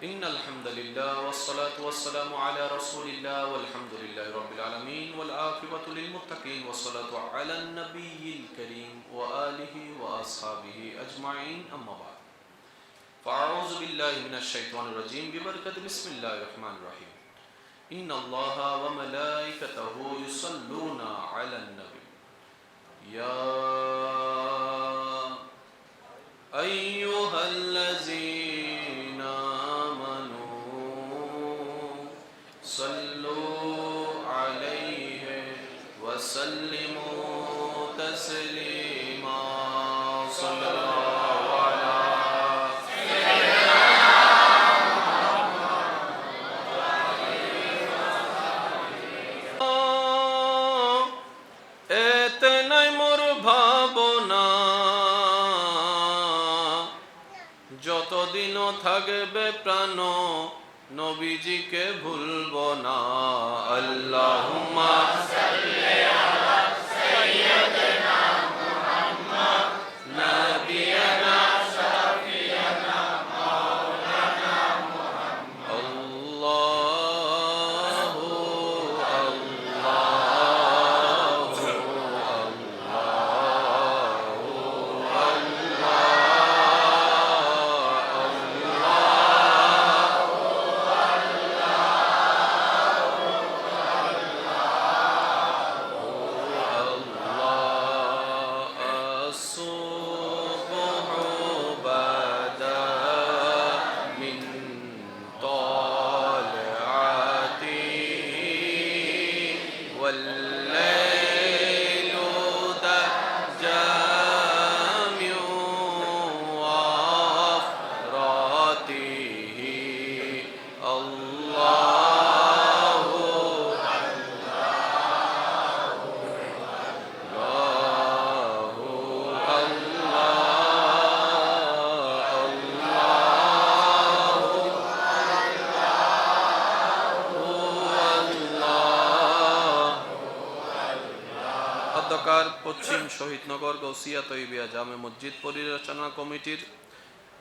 إن الحمد لله والصلاة والسلام على رسول الله والحمد لله رب العالمين والعاقبة للمتقين والصلاة على النبي الكريم وآله وأصحابه أجمعين. أما بعد فأعوذ بالله من الشيطان الرجيم. ببركة بسم الله الرحمن الرحيم. إن الله وملائكته يصلون على النبي. يا أيها الذين وسلموا تسليما صلى الله على এতে নাই মোর ভাবনা যতদিনও থাকবে প্রাণ নবীজিকে ভুলব না আল্লাহুম্মা সাল্লি আলা সাইয়্যিদিনা অধ্যকার পশ্চিম শহীদনগর, গৌসিয়া তৈবিয়া জামে মসজিদ পরিচালনা কমিটির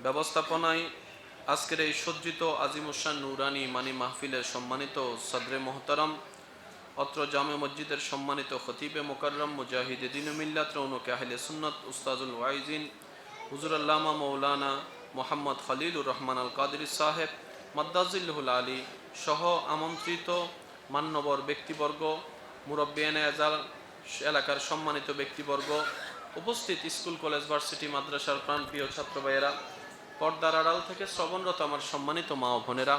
ব্যবস্থাপনায় আজকের এই সজ্জিত আজিমুসান নুরানি মানি মাহফিলের সম্মানিত সদরে মোহতারাম, অত্র জামে মসজিদের সম্মানিত খতিবে মোকাররম মুজাহিদ দিন মিল্লাত রৌনক আহলে সুন্নত উস্তাজুল ওয়াইজিন, হুজুর আল্লামা মৌলানা মোহাম্মদ খলিলুর রহমান আল কাদির সাহেব মাদ্দাজিল্লুল আলী সহ আমন্ত্রিত মান্যবর ব্যক্তিবর্গ মুরব্বিয়ান এজাল এলাকার সম্মানিত ব্যক্তিবর্গ, উপস্থিত স্কুল, কলেজ, ভার্সিটি, মাদ্রাসার প্রাণপ্রিয় ছাত্র ভাইয়েরা পর্দার আড়াল থেকে শ্রবণরত আমার সম্মানিত মা ও বোনেরা,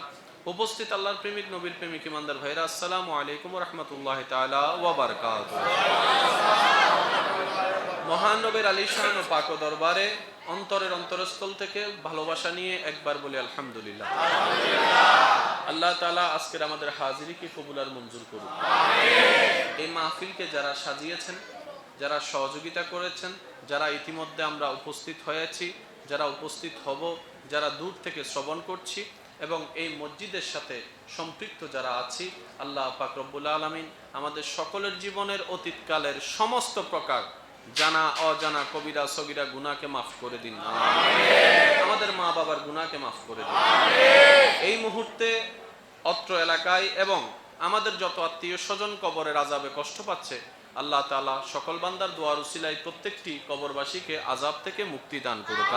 উপস্থিত আল্লাহর প্রেমিক, নবীর প্রেমিক ইমানদার ভাইরা আসসালামু আলাইকুম রহমতুল্লাহ তাআলা ওয়া বারাকাতুহু। মহান নবীর আলিশান ও পাক দরবারে অন্তরের অন্তরস্থল থেকে ভালোবাসা নিয়ে একবার বলি আলহামদুলিল্লাহ। আল্লাহ তালা আজকের আমাদের হাজিরিকে কবুল আর মঞ্জুর করুন এই মাহফিলকে যারা সাজিয়েছেন, যারা সহযোগিতা করেছেন, যারা ইতিমধ্যে আমরা উপস্থিত হয়েছি, যারা উপস্থিত হব, যারা দূর থেকে শ্রবণ করছি এবং এই মসজিদের সাথে সম্পৃক্ত যারা আছি, আল্লাহ পাক রব্বুল আলমিন আমাদের সকলের জীবনের অতীতকালের সমস্ত প্রকার জানা, অজানা, কবিরা, সগিরা গুনাকে মাফ করে দিন। আমাদের মা বাবার গুনাকে মাফ করে দিন। এই মুহূর্তে অত্র এলাকায় এবং আমাদের যত আত্মীয় স্বজন কবরের আজাবে কষ্ট পাচ্ছে, আল্লাহ তাআলা সকল বান্দার দোয়ার উসিলাই প্রত্যেকটি কবরবাসীকে আজাব থেকে মুক্তি দান করুক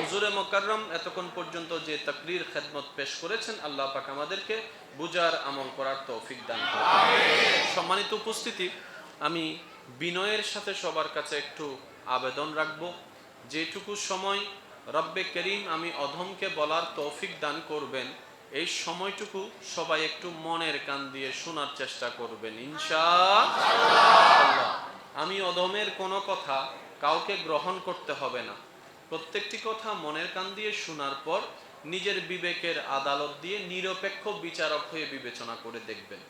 হুজুরে মোকাররম, এতক্ষণ পর্যন্ত যে তাকরির খেদমত পেশ করেছেন, আল্লাহ পাক আমাদেরকে বুজার আমল করার তৌফিক দান করুন সম্মানিত উপস্থিতি, আমি বিনয়ের সাথে সবার কাছে একটু আবেদন রাখব। যেটুকু সময় রব্বে করিম আমি অধমকে বলার তৌফিক দান করবেন এই সময়টুকু সবাই একটু মনের কান দিয়ে শোনার চেষ্টা করবেন, ইনশা আমি অধমের কোনো কথা কাউকে গ্রহণ করতে হবে না। প্রত্যেকটি কথা মনের কান দিয়ে শোনার পর নিজের বিবেকের আদালত দিয়ে নিরপেক্ষ বিচারক হয়ে বিবেচনা করে দেখবেন।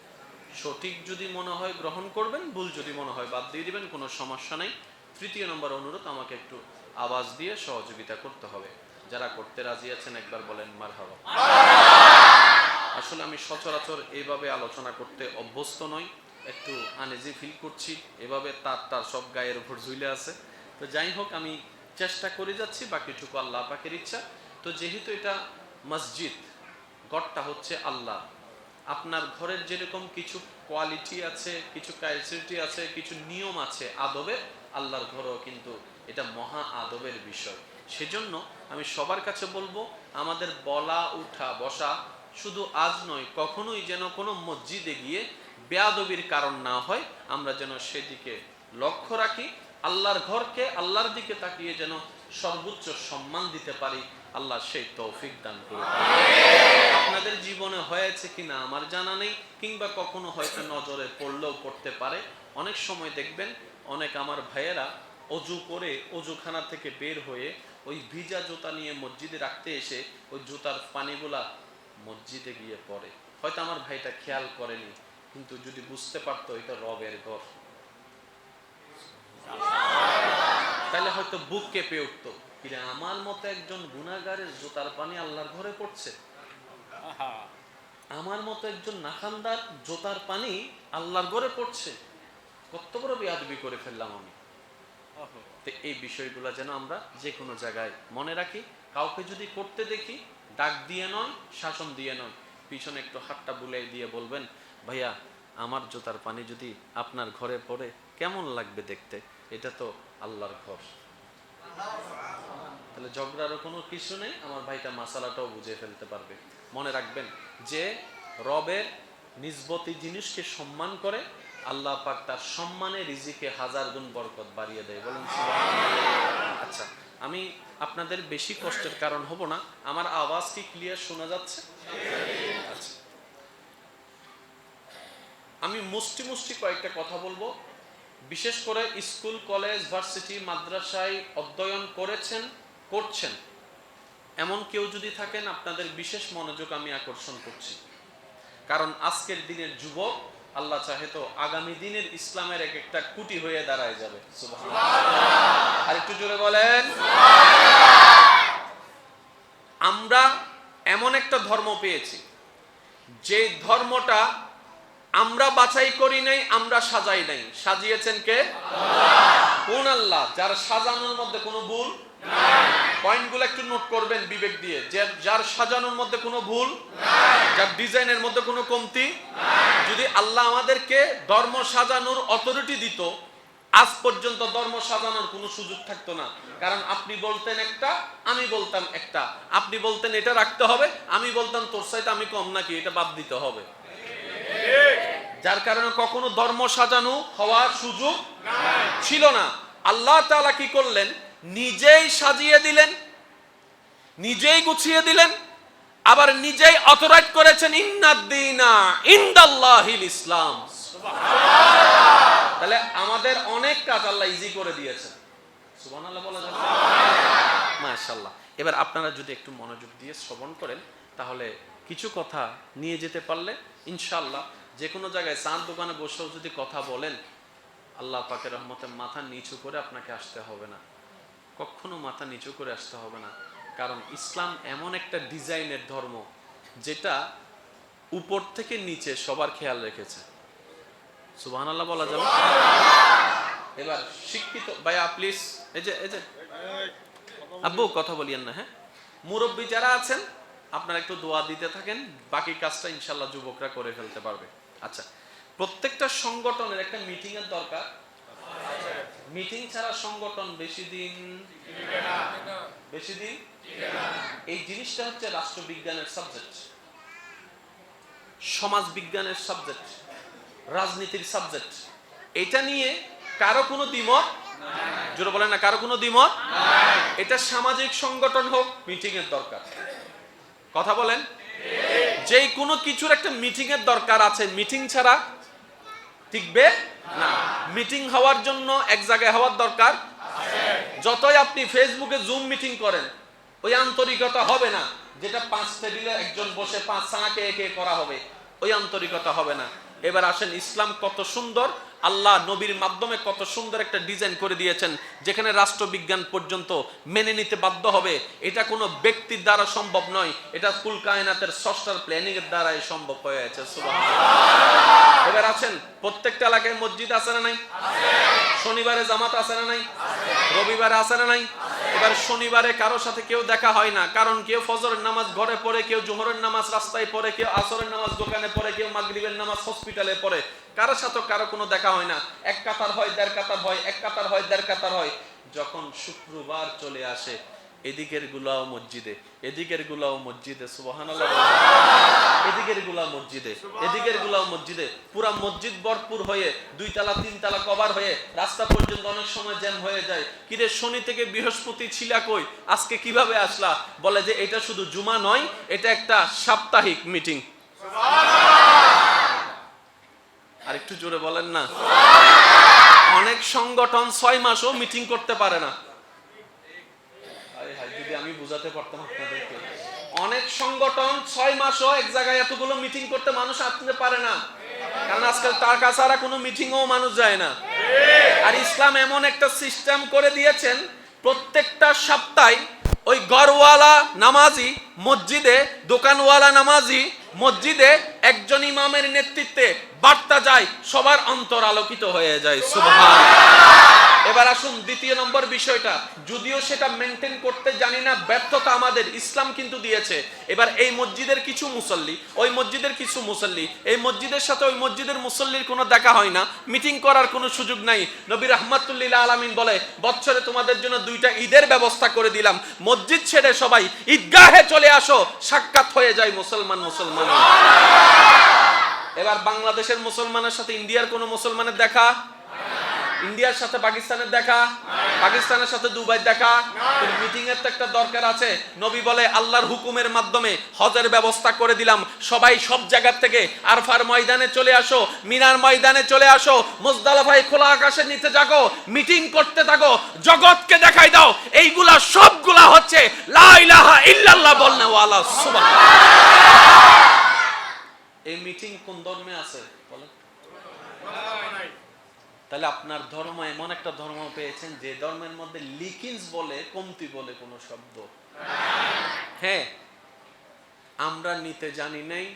সঠিক যদি মনে হয় গ্রহণ করবেন, ভুল যদি মনে হয় বাদ দিয়ে দিবেন, কোনো সমস্যা নেই। তৃতীয় নম্বর অনুরোধ, আমাকে একটু আওয়াজ দিয়ে সহযোগিতা করতে হবে। যারা করতে রাজি আছেন, একবার বলেন মার আসলে আমি সচরাচর এইভাবে আলোচনা করতে অভ্যস্ত নই, একটু আনেজি ফিল করছি, এভাবে তার তার সব গায়ের উপর ঝুলে আছে। তো যাই হোক, আমি চেষ্টা করে যাচ্ছি, বাকিটুকু আল্লাহ পাকের ইচ্ছা। তো যেহেতু এটা মসজিদ, গড়টা হচ্ছে আল্লাহ আপনার ঘরের যেরকম কিছু কোয়ালিটি আছে, কিছু ক্যাপাসিটি আছে, কিছু নিয়ম আছে আদবের, আল্লাহর ঘরও কিন্তু এটা মহা আদবের বিষয়। সেজন্য আমি সবার কাছে বলব, আমাদের বলা, উঠা, বসা শুধু আজ নয়, কখনোই যেন কোনো মসজিদে গিয়ে বেয়াদবির কারণ না হয়, আমরা যেন সেদিকে লক্ষ্য রাখি, আল্লাহর ঘরকে আল্লাহর দিকে তাকিয়ে যেন সর্বোচ্চ সম্মান দিতে পারি, আল্লাহ সেই তৌফিক দান করে আপনাদের জীবনে হয়েছে কিনা আমার জানা নেই, কিংবা কখনো হয়তো নজরে পড়লেও পড়তে পারে। অনেক সময় দেখবেন, অনেক আমার ভাইয়েরা অজু করে অজুখানা থেকে বের হয়ে ওই ভিজা জুতা নিয়ে মসজিদে রাখতে এসে ওই জুতার পানিগুলা মসজিদে গিয়ে পড়ে। হয়তো আমার ভাইটা খেয়াল করেনি, কিন্তু যদি বুঝতে পারতো, এটা রবের ঘর। তাহলে হয়তো বুক কেঁপে উঠতো। কিরে আমার মতো একজন গুণাগারের জোতার পানি আল্লাহর ঘরে পড়ছে? আমার মতো একজন নাখানদার জোতার পানি আল্লাহর ঘরে পড়ছে? কত বড় বেয়াদবি করে ফেললাম আমি। তো এই বিষয়গুলো যেন আমরা যে কোনো জায়গায় মনে রাখি কাউকে যদি করতে দেখি ডাক দিয়ে নয় শাসন দিয়ে নয় পিছনে একটু হাতটা বুলাই দিয়ে বলবেন ভাইয়া আমার জোতার পানি যদি আপনার ঘরে পড়ে কেমন লাগবে দেখতে? এটা তো আল্লাহর ঘর। তাহলে ঝগড়ারও কোনো কিছু নেই, আমার ভাইটা মাসালাটাও বুঝে ফেলতে পারবে। মনে রাখবেন যে রবের নিজবতি জিনিসকে সম্মান করে আল্লাহ পাক তার সম্মানে রিজিকে হাজার গুণ বরকত বাড়িয়ে দেয়। বলেন আচ্ছা আমি আপনাদের বেশি কষ্টের কারণ হব না। আমার আওয়াজ কি ক্লিয়ার শোনা যাচ্ছে? আচ্ছা। আমি মুষ্টি মুষ্টি কয়েকটা কথা বলব। বিশেষ করে স্কুল, কলেজ, ভার্সিটি, মাদ্রাসায় অধ্যয়ন করেছেন, করছেন। এমন কেউ যদি থাকেন, আপনাদের বিশেষ মনোযোগ আমি আকর্ষণ করছি। কারণ আজকের দিনের যুবক, আল্লাহ চাহে তো আগামী দিনের ইসলামের এক একটা কুটি হয়ে দাঁড়ায় যাবে। আর একটু জোরে বলেন। আমরা এমন একটা ধর্ম পেয়েছি। যে ধর্মটা আমরা বাছাই করি নাই, আমরা সাজাই নাই। সাজিয়েছেন কে? কোন আল্লাহ? যার সাজানোর মধ্যে কোনো ভুল পয়েন্টগুলো একটু নোট করবেন বিবেক দিয়ে। যে যার সাজানোর মধ্যে কোনো ভুল যার ডিজাইনের মধ্যে কোনো কমতি যদি আল্লাহ আমাদেরকে ধর্ম সাজানোর অথরিটি দিত, আজ পর্যন্ত ধর্ম সাজানোর কোনো সুযোগ থাকতো না। কারণ আপনি বলতেন একটা, আমি বলতাম একটা। আপনি বলতেন এটা রাখতে হবে, আমি বলতাম তোর সাইতে আমি কম নাকি, এটা বাদ দিতে হবে। যার কারণে কখনো ধর্ম সাজানো হওয়ার সুযোগ ছিল না। আল্লাহ তাআলা কি করলেন? নিজেই সাজিয়ে দিলেন, নিজেই গুছিয়ে দিলেন, আবার নিজেই অথরাইজ করেছেন ইন্নাদ্দিনা ইন্দাল্লাহিল ইসলাম। তাহলে আমাদের অনেক কাজ আল্লাহ ইজি করে দিয়েছেন। সুবহানাল্লাহ এবার আপনারা যদি একটু মনোযোগ দিয়ে শ্রবণ করেন, তাহলে কিছু কথা নিয়ে যেতে পারলে ইনশাআল্লাহ যে কোনো জায়গায় চাঁদ দোকানে বসেও যদি কথা বলেন, আল্লাহ পাকের রহমতে মাথা নিচু করে আপনাকে আসতে হবে না। কখনো মাথা নিচু করে আসতে হবে না। কারণ ইসলাম এমন একটা ডিজাইনের ধর্ম, যেটা উপর থেকে নিচে সবার খেয়াল রেখেছে। সুবহানাল্লাহ বলা যাবে। এবার শিক্ষিত, ভাইয়া প্লিজ এই যে এই যে। আব্বু, কথা বলিয়েন না হ্যাঁ? মুরব্বী যারা আছেন, আপনারা একটু দোয়া দিতে থাকেন, বাকি কাজটা ইনশাল্লাহ যুবকরা করে ফেলতে পারবে। আচ্ছা প্রত্যেকটা সংগঠনের একটা মিটিং এর দরকার। মিটিং ছাড়া সংগঠন বেশি দিন বেশি দিন এই জিনিসটা হচ্ছে রাষ্ট্রবিজ্ঞানের সাবজেক্ট সমাজ বিজ্ঞানের সাবজেক্ট রাজনীতির সাবজেক্ট এটা নিয়ে কারও কোনো দ্বিমত? জোরে বলেন না, কারও কোনো দ্বিমত? এটা সামাজিক সংগঠন হোক মিটিং এর দরকার। কথা বলেন? যেই কোনো কিছুর একটা মিটিং এর দরকার আছে, মিটিং ছাড়া টিকবে না। মিটিং হওয়ার জন্য এক জায়গায় হওয়ার দরকার যতই আপনি ফেসবুকে জুম মিটিং করেন, ওই আন্তরিকতা হবে না, যেটা পাঁচ টেবিলে একজন বসে পাঁচ সাঁকে একে করা হবে, ওই আন্তরিকতা হবে না। এবার আসেন, ইসলাম কত সুন্দর আল্লাহ নবীর মাধ্যমে কত সুন্দর একটা ডিজাইন করে দিয়েছেন, যেখানে রাষ্ট্রবিজ্ঞান পর্যন্ত মেনে নিতে বাধ্য হবে। এটা কোনো ব্যক্তির দ্বারা সম্ভব নয়, এটা ফুল কায়নাতের ষষ্ঠার প্ল্যানিং এর দ্বারাই সম্ভব হয়ে আছে এবার আছেন, প্রত্যেকটা এলাকায় মসজিদ আছে না নাই? শনিবারে জামাত আছে না নাই? রবিবারে আছে না নাই? এবার শনিবারে কারও সাথে কেউ দেখা হয় না, কারণ কেউ ফজরের নামাজ ঘরে পড়ে, কেউ জোহরের নামাজ রাস্তায় পড়ে, কেউ আসরের নামাজ দোকানে পড়ে, কেউ মাগরিবের নামাজ হসপিটালে পড়ে। কারও সাথে কারও কোনো দেখা হয় না। এক কাতার হয়, দেড় কাতার হয়, এক কাতার হয়, দেড় কাতার হয়। যখন শুক্রবার চলে আসে, এদিকের গুলাও মসজিদে, এদিকের গুলাও মসজিদে, সুবহানাল্লাহ। এদিকেরগুলা মসজিদে, এদিকেরগুলা মসজিদে। পুরা মসজিদ ভরপুর হয়ে দুই তালা তিন তালা কভার হয়ে, রাস্তা পর্যন্ত অনেক সময় জ্যাম হয়ে যায়। কিরে, শনি থেকে বৃহস্পতি ছিলা কই? আজকে কীভাবে আসলা? বলে যে, এটা শুধু জুমা নয়, এটা একটা সাপ্তাহিক মিটিং আর একটু জোরে বলেন না। অনেক সংগঠন ছয় মাসও মিটিং করতে পারে না। আমি বুঝাতে পারতাম আপনাদেরকে। অনেক সংগঠন ছয় মাসও এক জায়গায় এতগুলো মিটিং করতে মানুষ আসতে পারে না। কারণ আজকাল টাকা ছাড়া কোনো মিটিংও মানুষ যায় না। আর ইসলাম এমন একটা সিস্টেম করে দিয়েছেন, প্রত্যেকটা সপ্তাহে ওই গড়ওয়ালা নামাজি মসজিদে, দোকানওয়ালা নামাজি মসজিদে একজন ইমামের নেতৃত্বে বার্তা যায় সবার অন্তর আলোকিত হয়ে যায়। সুবহান এবার আসুন দ্বিতীয় নম্বর বিষয়টা। যদিও সেটা মেনটেন করতে জানি না ব্যর্থতা আমাদের ইসলাম কিন্তু দিয়েছে। এবার এই মসজিদের কিছু মুসল্লি ওই মসজিদের কিছু মুসল্লি এই মসজিদের সাথে ওই মসজিদের মুসল্লির কোনো দেখা হয় না মিটিং করার কোনো সুযোগ নাই। নবী রহমাতুল্লিল্লাহ আলামিন বলে বছরে তোমাদের জন্য দুইটা ঈদের ব্যবস্থা করে দিলাম। মসজিদ ছেড়ে সবাই ঈদগাহে চলে আসো সাক্ষাৎ হয়ে যায় মুসলমান মুসলমান এবার বাংলাদেশের মুসলমানের সাথে ইন্ডিয়ার কোনো মুসলমানের দেখা? ইন্ডিয়ার সাথে পাকিস্তানের দেখা? পাকিস্তানের সাথে দুবাই দেখা? মিটিং এর তো একটা দরকার আছে। নবী বলে, আল্লাহর হুকুমের মাধ্যমে হজের ব্যবস্থা করে দিলাম। সবাই সব জায়গার থেকে আরফার ময়দানে চলে আসো, মিনার ময়দানে চলে আসো, মুজদালাফায় খোলা আকাশের নিচে জাগো, মিটিং করতে থাকো, জগৎকে দেখাই দাও। এইগুলা সবগুলা হচ্ছে লা ইলাহা ইল্লাল্লাহ বলনে ওয়ালা, সুবহান। এই মিটিং কোন ধর্মে আছে? বলেন। তাহলে আপনার ধর্ম এমন একটা ধর্ম পেয়েছেন যে ধর্মের মধ্যে লিকিন্স বলে কমতি বলে কোনো শব্দ। হ্যাঁ আমরা নিতে জানি নাই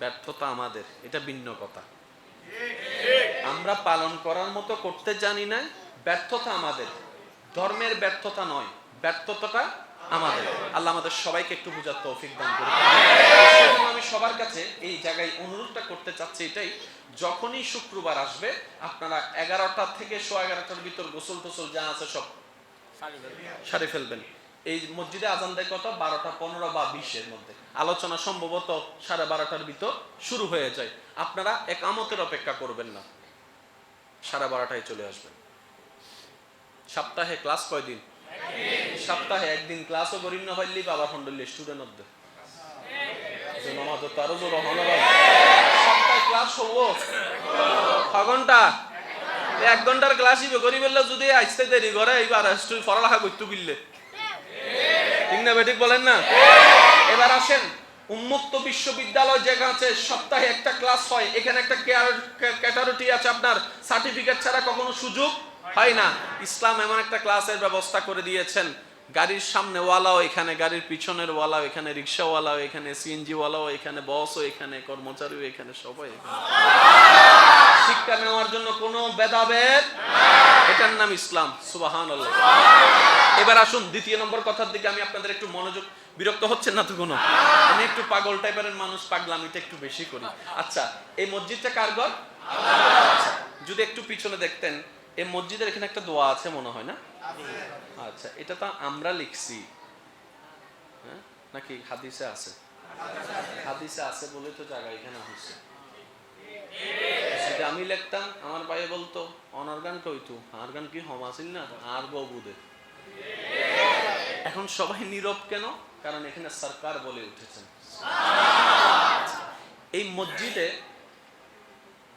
ব্যর্থতা আমাদের এটা ভিন্ন কথা। আমরা পালন করার মতো করতে জানি না ব্যর্থতা আমাদের। ধর্মের ব্যর্থতা নয় ব্যর্থতাটা আমাদের। আল্লাহ আমাদের সবাইকে একটু বুঝার তৌফিক দান সেজন্য আমি সবার কাছে এই জায়গায় অনুরোধটা করতে চাচ্ছি এটাই যখনই শুক্রবার আসবে আপনারা এগারোটা থেকে শো এগারোটার ভিতর গোসল টোসল যা আছে সব সারে ফেলবেন। এই মসজিদে আজান দেয় কত? বারোটা পনেরো বা বিশের মধ্যে। আলোচনা সম্ভবত সাড়ে বারোটার ভিতর শুরু হয়ে যায়। আপনারা এক আমতের অপেক্ষা করবেন না। সাড়ে বারোটায় চলে আসবেন। সপ্তাহে ক্লাস কয়দিন? সপ্তাহে একদিন ক্লাসও করিন না হইলি বাবা ফন্ডলি স্টুডেন্ট সপ্তাহে ক্লাস হব। ছ ঘণ্টা। এক ঘণ্টার ক্লাস ইবে করি বললে যদি আসতে দেরি করে পড়ালেখা করতে ঠিক না বেঠিক বলেন না? এবার আসেন। উন্মুক্ত বিশ্ববিদ্যালয় যেখানে আছে, সপ্তাহে একটা ক্লাস হয়। এখানে একটা ক্যাটারটি আছে আপনার। সার্টিফিকেট ছাড়া কখনো সুযোগ হয় না। ইসলাম এমন একটা ক্লাসের ব্যবস্থা করে দিয়েছেন। গাড়ির সামনে ওয়ালাও এখানে গাড়ির পিছনের ওয়ালাও এখানে রিক্সাওয়ালাও এখানে সিএনজি ওয়ালাও এখানে বসও এখানে কর্মচারীও এখানে সবাই শিক্ষা নেওয়ার জন্য কোনো ভেদাভেদ এটার নাম ইসলাম সুবাহান এবার আসুন দ্বিতীয় নম্বর কথার দিকে আমি আপনাদের একটু মনোযোগ বিরক্ত হচ্ছেন না তো কোনো? আমি একটু পাগল টাইপের মানুষ পাগলামিটা একটু বেশি করি। আচ্ছা এই মসজিদটা কার ঘর? আচ্ছা, যদি একটু পিছনে দেখতেন এই মসজিদের এখানে একটা দোয়া আছে মনে হয় না? আচ্ছা এটা তো আমরা লিখছি। হ্যাঁ? নাকি হাদিসে আছে? হাদিসে আছে বলে তো জায়গা এখানে হচ্ছে যদি আমি লিখতাম, আমার ভাই বলতো অনার্গান আর গান কি হম আসিল না? আর বউদে এখন সবাই নীরব কেন? কারণ এখানে সরকার বলে উঠেছেন। এই মসজিদে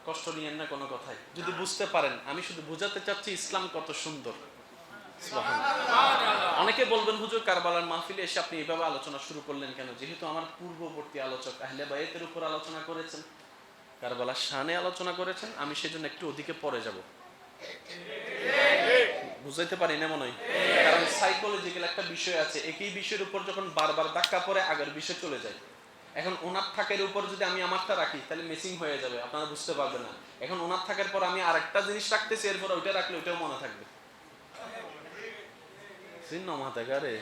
কষ্ট নিয়েন না কোনো কথাই। যদি বুঝতে পারেন আমি শুধু বুঝাতে চাচ্ছি ইসলাম কত সুন্দর। অনেকে বলবেন হুজুর কারবালার মাহফিলে এসে আপনি এইভাবে আলোচনা শুরু করলেন কেন? যেহেতু আমার পূর্ববর্তী আলোচক আহলে বাইতের উপর আলোচনা করেছেন কারবালার শানে আলোচনা করেছেন আমি সেজন্য একটু ওদিকে পরে যাব। বুঝাইতে পারি না মনে হয়? কারণ সাইকোলজিক্যাল একটা বিষয় আছে একই বিষয়ের উপর যখন বারবার ধাক্কা পরে আগের বিষয় চলে যায়। এখন ওনার থাকের উপর যদি আমি আমারটা রাখি, তাহলে মিসিং হয়ে যাবে, আপনারা বুঝতে পারবেন না। এখন ওনার থাকার পর আমি আরেকটা জিনিস রাখতেছি, এরপর ওইটা রাখলে ওইটাও মনে থাকবে। চিহ্ন মাথা কারে?